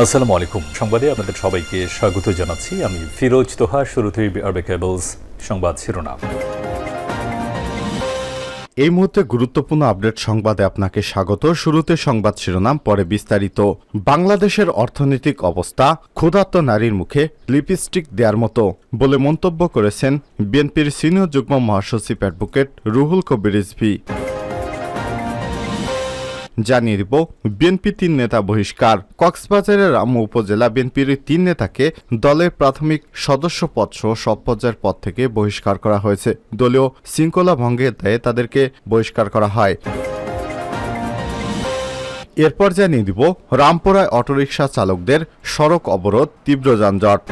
আসসালামু আলাইকুম। সংবাদে আপনাদের সবাইকে স্বাগত জানাচ্ছি। আমি ফিরোজ তোহা, শুরুতেই আরবে কেবলস সংবাদ শিরোনাম। এই মুহূর্তে গুরুত্বপূর্ণ আপডেট সংবাদে আপনাকে স্বাগত। শুরুতে সংবাদ শিরোনাম, পরে বিস্তারিত। বাংলাদেশের অর্থনৈতিক অবস্থা, ক্ষুধার্ত নারীর মুখে লিপস্টিক দেওয়ার মতো বলে মন্তব্য করেছেন বিএনপির সিনিয়র যুগ্ম মহাসচিব অ্যাডভোকেট রুহুল কবির রিজভী। জানিয়ে দিব, বিএনপি তিন নেতা বহিষ্কার। কক্সবাজারের রামু উপজেলা বিএনপির তিন নেতাকে দলের প্রাথমিক সদস্য পদ সহ সব পর্যায়ের পদ থেকে বহিষ্কার করা হয়েছে। দলীয় শৃঙ্খলা ভঙ্গের দায়ে তাদেরকে বহিষ্কার করা হয়। এরপর জানিয়ে দিব, রামপুরায় অটোরিকশা চালকদের সড়ক অবরোধ, তীব্র যানজট।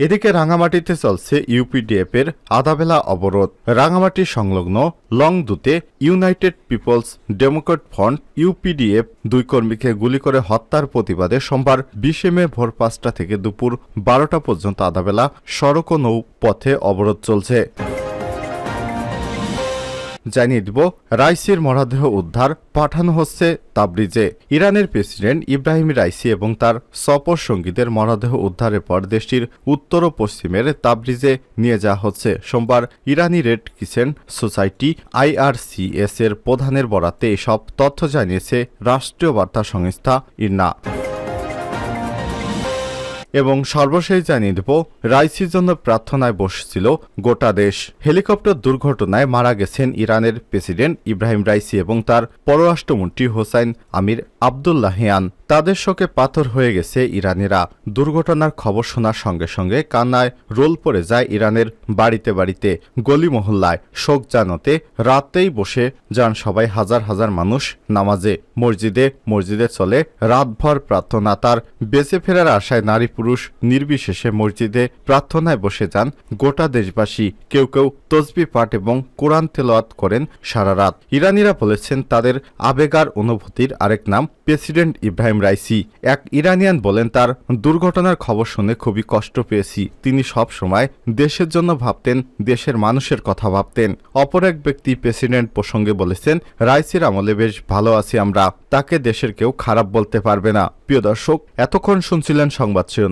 এদিকে রাঙামাটিতে চলছে ইউপিডিএফ এর আধাবেলা অবরোধ। রাঙামাটি সংলগ্ন long দুতে United Peoples Democrat Front UPDF দুই কর্মীকে গুলি করে হত্যার প্রতিবাদে সোমবার বিশে মে ভোর পাঁচটা থেকে দুপুর বারোটা পর্যন্ত আধাবেলা সড়ক ও নৌপথে অবরোধ চলছে। জানিয়ে দিব, রাইসির মরদেহ উদ্ধার পাঠানো হচ্ছে তাবরিজে। ইরানের প্রেসিডেন্ট ইব্রাহিম রাইসি এবং তার সপর সঙ্গীদের মরদেহ উদ্ধারের পর দেশটির উত্তর ও পশ্চিমের তাবরিজে নিয়ে যাওয়া হচ্ছে। সোমবার ইরানি রেড কিচেন সোসাইটি আইআরসিএস এর প্রধানের বরাতে এসব তথ্য জানিয়েছে রাষ্ট্রীয় বার্তা সংস্থা ইরনা। এবং সর্বশেষ জানিয়ে দেব, রাইসির জন্য প্রার্থনায় বসেছিল গোটা দেশ। হেলিকপ্টার দুর্ঘটনায় মারা গেছেন ইরানের প্রেসিডেন্ট ইব্রাহিম রাইসি এবং তার পররাষ্ট্রমন্ত্রী হোসাইন আমির আবদুল্লাহিয়ান তাদের শোকে পাথর হয়ে গেছে ইরানিরা। দুর্ঘটনার খবর শোনার সঙ্গে সঙ্গে কান্নায় রোল পড়ে যায় ইরানের বাড়িতে বাড়িতে। গলি মহল্লায় শোক জানাতে রাতেই বসে যান সবাই হাজার হাজার মানুষ নামাজে। মসজিদে মসজিদে চলে রাতভর প্রার্থনা, তার বেঁচে ফেরার আশায় নারী পুরুষ নির্বিশেষে মসজিদে প্রার্থনায় বসে যান গোটা দেশবাসী। কেউ কেউ তসবি পাঠ এবং কোরআন তেলাওয়াত করেন সারা রাত। ইরানিরা বলেছেন তাদের আবেগার অনুভূতির আরেক নাম প্রেসিডেন্ট ইব্রাহিম রাইসি। এক ইরানিয়ান বলেন, তার দুর্ঘটনার খবর শুনে খুবই কষ্ট পেয়েছি। তিনি সব সময় দেশের জন্য ভাবতেন, দেশের মানুষের কথা ভাবতেন। অপর এক ব্যক্তি প্রেসিডেন্ট প্রসঙ্গে বলেছেন, রাইসির আমলে বেশ ভালো আছি আমরা। তাকে দেশের কেউ খারাপ বলতে পারবে না। প্রিয় দর্শক, এতক্ষণ শুনছিলেন সংবাদ শিরোনাম।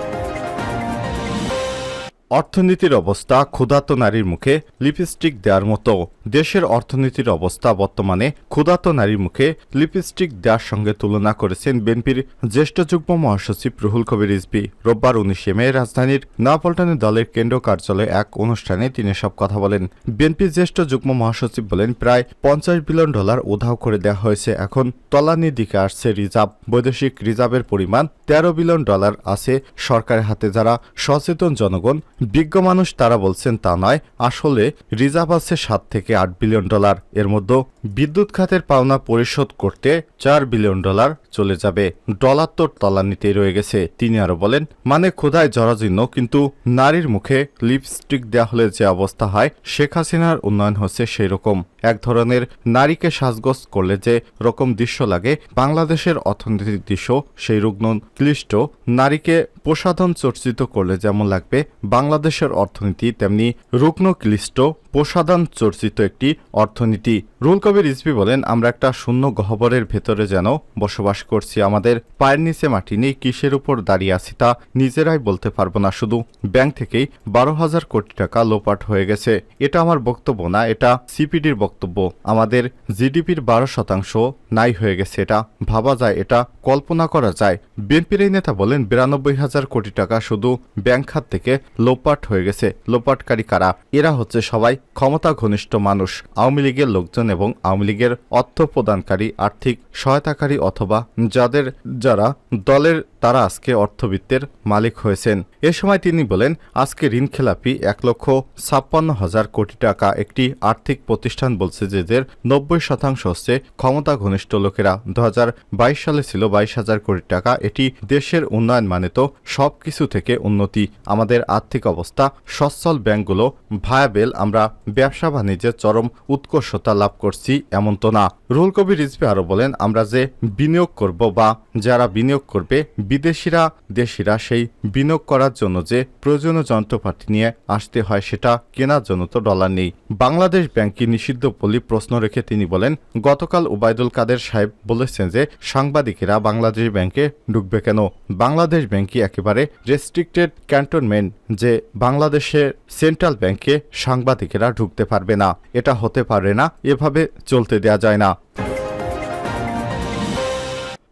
অর্থনীতির অবস্থা ক্ষুধার্ত নারীর মুখে লিপস্টিক দেওয়ার মতো। দেশের অর্থনীতির অবস্থা বর্তমানে ক্ষুধাত নারীর মুখে লিপস্টিক দেওয়ার সঙ্গে তুলনা করেছেন বিএনপির জ্যেষ্ঠ যুগ্ম মহাসচিব রুহুল কবির রিজভী। রোববার উনিশে মে রাজধানীর নয়াপল্টনে দলের কেন্দ্র কার্যালয়ে এক অনুষ্ঠানে তিনি সব কথা বলেন। বিএনপির জ্যেষ্ঠ যুগ্ম মহাসচিব বলেন, প্রায় পঞ্চাশ বিলিয়ন ডলার উধাও করে দেওয়া হয়েছে। এখন তলানির দিকে আসছে রিজার্ভ। বৈদেশিক রিজার্ভের পরিমাণ তেরো বিলিয়ন ডলার আছে সরকারের হাতে। যারা সচেতন জনগণ বিজ্ঞ মানুষ তারা বলছেন তা নয়। আসলে রিজার্ভ আছে সাত থেকে আট বিলিয়ন ডলার। এর মধ্যে বিদ্যুৎ খাতের পাওনা পরিশোধ করতে চার বিলিয়ন ডলার। চলে যাবে। ডলার তো তলানিতেই রয়ে গেছে, তিনি আরও বলেন। মানে ক্ষুধায় জরাজীর্ণ, কিন্তু নারীর মুখে লিপস্টিক দেওয়া হলে যে অবস্থা হয়, শেখ হাসিনার উন্নয়ন হচ্ছে সেই রকম এক ধরনের নারীকে সাজগোজ করলে যে রকম দৃশ্য লাগে, বাংলাদেশের অর্থনৈতিক দৃশ্য সেই রুগ্ন, ক্লিষ্ট নারীকে প্রসাধন চর্চিত করলে যেমন লাগবে, বাংলাদেশের অর্থনীতি তেমনি রুগ্ন, ক্লিষ্ট প্রসাধন চর্চিত একটি অর্থনীতি। রুল কবির ইসবি বলেন, আমরা একটা শূন্য গহ্বরের ভেতরে যেন বসবাস করছি, আমাদের পায়ের নিচে মাটি নেই, কিসের উপর দাঁড়িয়ে আছি তা নিজেরাই বলতে পারব না। শুধু ব্যাংক থেকেই বারো হাজার কোটি টাকা লোপাট হয়ে গেছে। এটা আমার বক্তব্য না, এটা সিপিডির বক্তব্য। আমাদের জিডিপির বারো শতাংশ নাই হয়ে গেছে, এটা ভাবা যায়, এটা কল্পনা করা যায়। বিএনপির এই নেতা বলেন, বিরানব্বই হাজার কোটি টাকা শুধু ব্যাংক খাত থেকে লোপাট হয়ে গেছে। লোপাটকারী কারা? এরা হচ্ছে সবাই ক্ষমতা ঘনিষ্ঠ মানুষ, আওয়ামী লীগের লোকজন এবং আওয়ামী লীগের অর্থ প্রদানকারী, আর্থিক সহায়তাকারী অথবা যাদের যারা দলের, তারা আজকে অর্থবিত্তের মালিক হয়েছেন। এ সময় তিনি বলেন, আজকে ঋণ খেলাপি এক লক্ষ ছাপ্পান্ন হাজার কোটি টাকা একটি আর্থিক প্রতিষ্ঠান বলছে যে এদের নব্বই শতাংশ হচ্ছে ক্ষমতা ঘনিষ্ঠ লোকেরা। দু হাজার বাইশ সালে ছিল বাইশ হাজার কোটি টাকা, এটি দেশের উন্নয়ন মানে তো সব কিছু থেকে উন্নতি। আমাদের আর্থিক অবস্থা সচ্ছল ব্যাংকগুলো ভায়াবেল, আমরা ব্যবসা বাণিজ্যে চরম উৎকর্ষতা লাভ করছি এমন তো না। রুহুল কবির রিজভি আরও বলেন, আমরা যে বিনিয়োগ করব বা যারা বিনিয়োগ করবে, বিদেশিরা, দেশিরা সেই বিনিয়োগ করার জন্য যে প্রয়োজনীয় যন্ত্রপাতি নিয়ে আসতে হয় সেটা কেনার জন্য তো ডলার নেই। বাংলাদেশ ব্যাংক নিষিদ্ধ বলে প্রশ্ন রেখে তিনি বলেন, গতকাল ওবায়দুল কাদের সাহেব বলেছেন যে সাংবাদিকেরা বাংলাদেশ ব্যাংকে ঢুকবে কেন? বাংলাদেশ ব্যাংক কি একেবারে রেস্ট্রিক্টেড ক্যান্টনমেন্ট যে বাংলাদেশের সেন্ট্রাল ব্যাংকে সাংবাদিকেরা ঢুকতে পারবে না। এটা হতে পারে না। এভাবে চলতে দেয়া যায় না।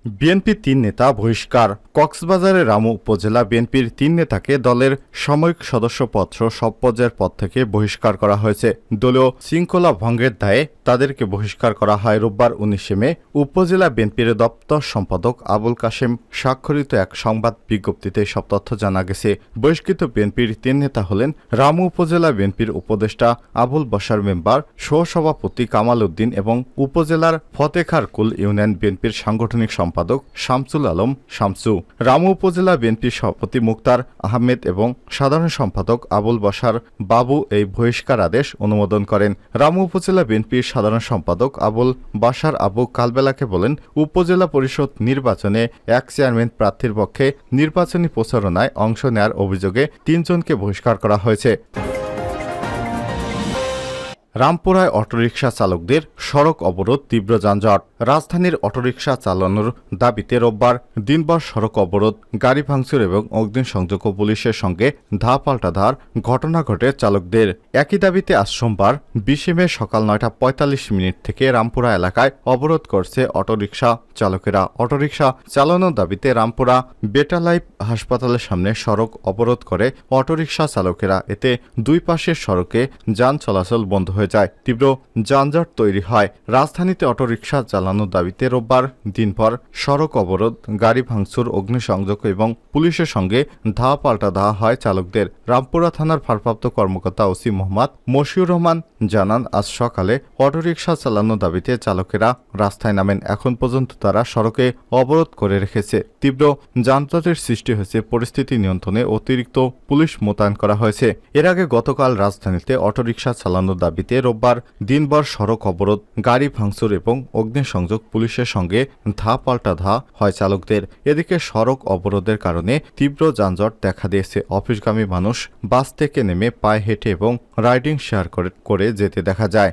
বিএনপি তিন নেতা বহিষ্কার। কক্সবাজারের রামু উপজেলা বিএনপির তিন নেতাকে দলের সাময়িক সদস্য সদস্যপত্র সব পর্যায়ের পদ থেকে বহিষ্কার করা হয়েছে। দলীয় শৃঙ্খলা ভঙ্গের দায়ে তাদেরকে বহিষ্কার করা হয় রোববার উনিশে মে। উপজেলা বিএনপির দপ্তর সম্পাদক আবুল কাশেম স্বাক্ষরিত এক সংবাদ বিজ্ঞপ্তিতে সব তথ্য জানা গেছে। বহিষ্কৃত বিএনপির তিন নেতা হলেন রামু উপজেলা বিএনপির উপদেষ্টা আবুল বসার মেম্বার, সহসভাপতি কামাল উদ্দিন এবং উপজেলার ফতেখারকুল ইউনিয়ন বিএনপির সাংগঠনিক সম্পাদক শামসুল আলম শামসু। রামু উপজেলা বিএনপির সভাপতি মুক্তার আহমেদ এবং সাধারণ সম্পাদক আবুল বসার বাবু এই বহিষ্কার আদেশ অনুমোদন করেন। রামু উপজেলা বিএনপির সাধারণ সম্পাদক আবুল বাসার আবু কালবেলাকে বলেন, উপজেলা পরিষদ নির্বাচনে এক চেয়ারম্যান প্রার্থীর পক্ষে নির্বাচনী প্রচারণায় অংশ নেয়ার অভিযোগে তিনজনকে বহিষ্কার করা হয়েছে। রামপুরায় অটোরিকশা চালকদের সড়ক অবরোধ তীব্র যানজট। রাজধানীর অটোরিকশা চালানোর দাবিতে রোববার দিনভর সড়ক অবরোধ, গাড়ি ভাঙচুর এবং অগ্নিসংযোগ পুলিশের সঙ্গে ধা পাল্টা ঘটনা ঘটে চালকদের। একই দাবিতে আজ সোমবার, বিশে মে সকাল নয়টা পঁয়তাল্লিশ মিনিট থেকে রামপুরা এলাকায় অবরোধ করছে অটোরিকশা চালকেরা। অটোরিকশা চালানোর দাবিতে রামপুরা বেটা লাইফ হাসপাতালের সামনে সড়ক অবরোধ করে অটোরিকশা চালকেরা। এতে দুই পাশের সড়কে যান চলাচল বন্ধ হয়ে যায়। তীব্র যানজট তৈরি হয়। রাজধানীতে অটোরিকশা চালানোর দাবিতে রোববার দিনভর সড়ক অবরোধ, গাড়ি ভাঙচুর, অগ্নিসংযোগ এবং পুলিশের সঙ্গে ধা পাল্টা ধা হয় চালকদের। রামপুরা থানার ভারপ্রাপ্ত কর্মকর্তা ওসি মোহাম্মদ মশিউর রহমান জানান, আজ সকালে অটোরিকশা চালানোর দাবিতে চালকেরা রাস্তায় নামেন। এখন পর্যন্ত তারা সড়কে অবরোধ করে রেখেছে। তীব্র যানজটের সৃষ্টি হয়েছে, পরিস্থিতি নিয়ন্ত্রণে অতিরিক্ত পুলিশ মোতায়েন করা হয়েছে। এর আগে গতকাল রাজধানীতে অটোরিকশা চালানোর দাবিতে রোববার দিনভর সড়ক অবরোধ, গাড়ি ভাঙচুর এবং অগ্নিসংযোগ পুলিশের সঙ্গে ধা পাল্টা ধা হয় চালকদের। এদিকে সড়ক অবরোধের কারণে তীব্র যানজট দেখা দিয়েছে। অফিসগামী মানুষ বাস থেকে নেমে পায়ে হেঁটে এবং রাইডিং শেয়ার করে যেতে দেখা যায়।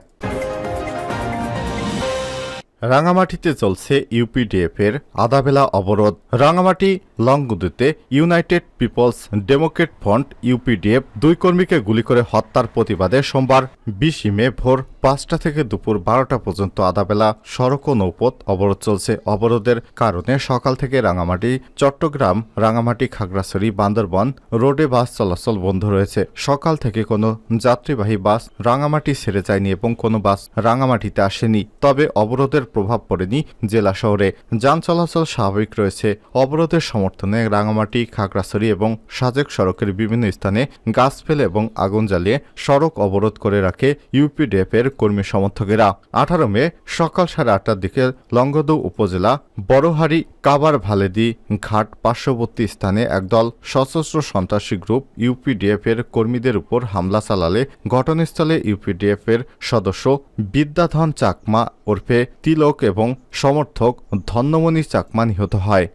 রাঙামাটিতে চলছে ইউপিডিএফ এর আদাবেলা অবরোধ। Rangamati লংগুদুতে United Peoples Democrat Front UPDF দুই কর্মীকে গুলি করে হত্যার প্রতিবাদে সোমবার বিশে মে ভোর পাঁচটা থেকে দুপুর বারোটা পর্যন্ত আধাবেলা সড়ক ও নৌপথ অবরোধ চলছে। অবরোধের কারণে সকাল থেকে রাঙামাটি, চট্টগ্রাম, রাঙামাটি, খাগড়াছড়ি, বান্দরবন রোডে বাস চলাচল বন্ধ রয়েছে। সকাল থেকে কোনো যাত্রীবাহী বাস রাঙামাটি ছেড়ে যায়নি এবং কোনো বাস রাঙামাটিতে আসেনি। তবে অবরোধের প্রভাব পড়েনি জেলা শহরে। যান চলাচল স্বাভাবিক রয়েছে। অবরোধের সমর্থনে রাঙামাটি, খাগড়াছড়ি এবং সাজেক সড়কের বিভিন্ন স্থানে গাছ ফেলে এবং আগুন জ্বালিয়ে সড়ক অবরোধ করে রাখে ইউপিডিএফের কর্মী সমর্থকেরা। আঠারো মে সকাল সাড়ে আটটার দিকে লঙ্গদৌ উপজেলা বড়হারি কাবার ভালেদি ঘাট পার্শ্ববর্তী স্থানে একদল সশস্ত্র সন্ত্রাসী গ্রুপ ইউপিডিএফ এর কর্মীদের উপর হামলা চালালে ঘটনাস্থলে ইউপিডিএফ এর সদস্য বিদ্যাধন চাকমা ওরফে তিলক এবং সমর্থক ধন্যমণি চাকমা নিহত হয়।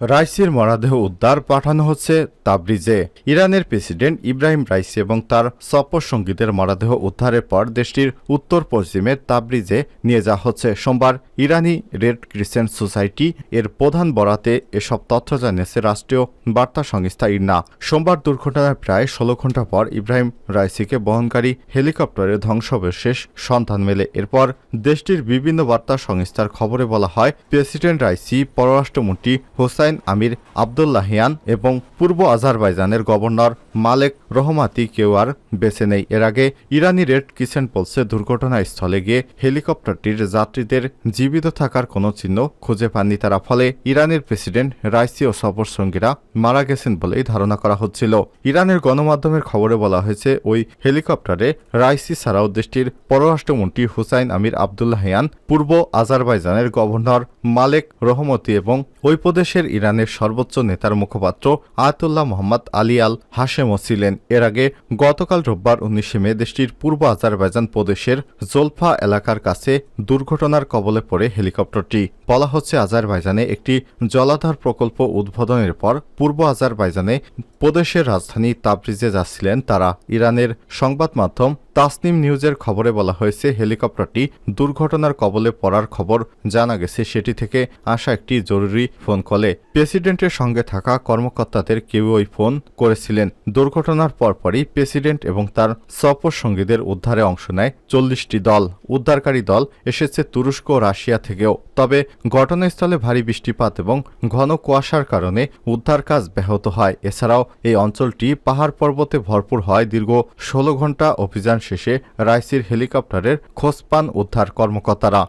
রাইসির মরাদেহ উদ্ধার পাঠানো হচ্ছে তাবরিজে। ইরানের প্রেসিডেন্ট ইব্রাহিম রাইসি এবং তার সফর সঙ্গীদের মরদেহ উদ্ধারের পর দেশটির উত্তর পশ্চিমে তাবরিজে নিয়ে যাওয়া হচ্ছে। সোমবার ইরানি রেড ক্রিসেন্ট সোসাইটি এর প্রধান বরাতে এসব তথ্য জানিয়েছে রাষ্ট্রীয় বার্তা সংস্থা ইরনা। সোমবার দুর্ঘটনার প্রায় ষোলো ঘণ্টা পর ইব্রাহিম রাইসিকে বহনকারী হেলিকপ্টারের ধ্বংসাবশেষ সন্ধান মেলে। এরপর দেশটির বিভিন্ন বার্তা সংস্থার খবরে বলা হয়, প্রেসিডেন্ট রাইসি পররাষ্ট্রমন্ত্রী হোসাইন আমির আবদুল্লাহিয়ান এবং পূর্ব আজারবাইজানের গভর্নর মালেক রহমাতি কেউ আর বেছে নেই। এর আগে ইরানি রেড ক্রিসেন্ট বলছে দুর্ঘটনাস্থলে গিয়ে হেলিকপ্টারটির যাত্রীদের জীবিত থাকার কোনো চিহ্ন খুঁজে পাননি তারা। ফলে ইরানের প্রেসিডেন্ট রাইসি ও সফর সঙ্গীরা মারা গেছেন বলেই ধারণা করা হচ্ছিল। ইরানের গণমাধ্যমের খবরে বলা হয়েছে, ওই হেলিকপ্টারে রাইসি ছাড়াও দেশটির পররাষ্ট্রমন্ত্রী হুসাইন, আমির আবদুল্লাহিয়ান পূর্ব আজারবাইজানের গভর্নর মালেক রহমতি এবং ওই প্রদেশের ইরানের সর্বোচ্চ নেতার মুখপাত্র আয়াতুল্লাহ মোহাম্মদ আলী আল হাশেমও ছিলেন। এর আগে গতকাল রোববার উনিশে মে দেশটির পূর্ব আজারবাইজান প্রদেশের জোলফা এলাকার কাছে দুর্ঘটনার কবলে পড়ে হেলিকপ্টারটি। বলা হচ্ছে, আজারবাইজানে একটি জলাধার প্রকল্প উদ্বোধনের পর পূর্ব আজারবাইজানে প্রদেশের রাজধানী তাবরিজে যাচ্ছিলেন তারা। ইরানের সংবাদ মাধ্যম তাসনিম নিউজের খবরে বলা হয়েছে, হেলিকপ্টারটি দুর্ঘটনার কবলে পড়ার খবর জানা গেছে। সেটি থেকে আসা একটি জরুরি ফোন কলে। প্রেসিডেন্টের সঙ্গে থাকা কর্মকর্তাদের কেউ ওই ফোন করেছিলেন। দুর্ঘটনার পরপরই প্রেসিডেন্ট এবং তার সফর সঙ্গীদের উদ্ধারে অংশ নেয় চল্লিশটি দল। উদ্ধারকারী দল এসেছে তুরস্ক ও রাশিয়া থেকেও। তবে ঘটনাস্থলে ভারী বৃষ্টিপাত এবং ঘন কুয়াশার কারণে উদ্ধার কাজ ব্যাহত হয়। এছাড়াও এই অঞ্চলটি পাহাড় পর্বতে ভরপুর হয়। দীর্ঘ ষোলো ঘণ্টা অভিযান শেষে রাইসির হেলিকপ্টারের খোঁজ পান উদ্ধার কর্মকর্তারা।